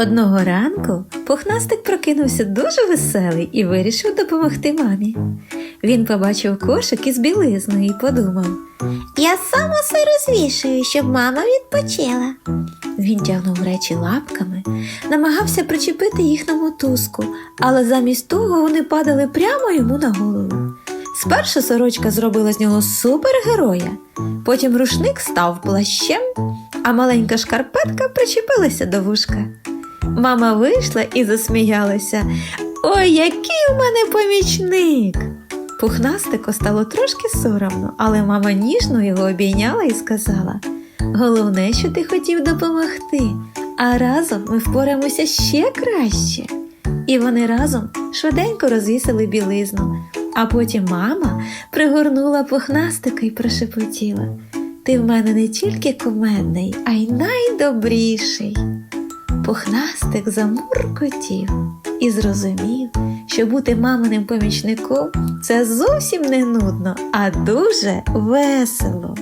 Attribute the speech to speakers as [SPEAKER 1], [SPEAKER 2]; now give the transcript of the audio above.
[SPEAKER 1] Одного ранку пухнастик прокинувся дуже веселий і вирішив допомогти мамі. Він побачив кошик із білизною і подумав:
[SPEAKER 2] Я сам усе розвішую, щоб мама відпочила.
[SPEAKER 1] він тягнув речі лапками, намагався причепити їх на мотузку, але замість того вони падали прямо йому на голову. Спершу сорочка зробила з нього супергероя, потім рушник став плащем, а маленька шкарпетка причепилася до вушка. Мама вийшла і засміялася. Ой, який у мене помічник! Пухнастику стало трошки соромно, але мама ніжно його обійняла і сказала: Головне, що ти хотів допомогти, а разом ми впораємося ще краще. І вони разом швиденько розвісили білизну, а потім мама пригорнула пухнастика і прошепотіла: Ти в мене не тільки кумедний, а й найдобріший. Пухнастик замуркотів і зрозумів, що бути маминим помічником це зовсім не нудно, а дуже весело.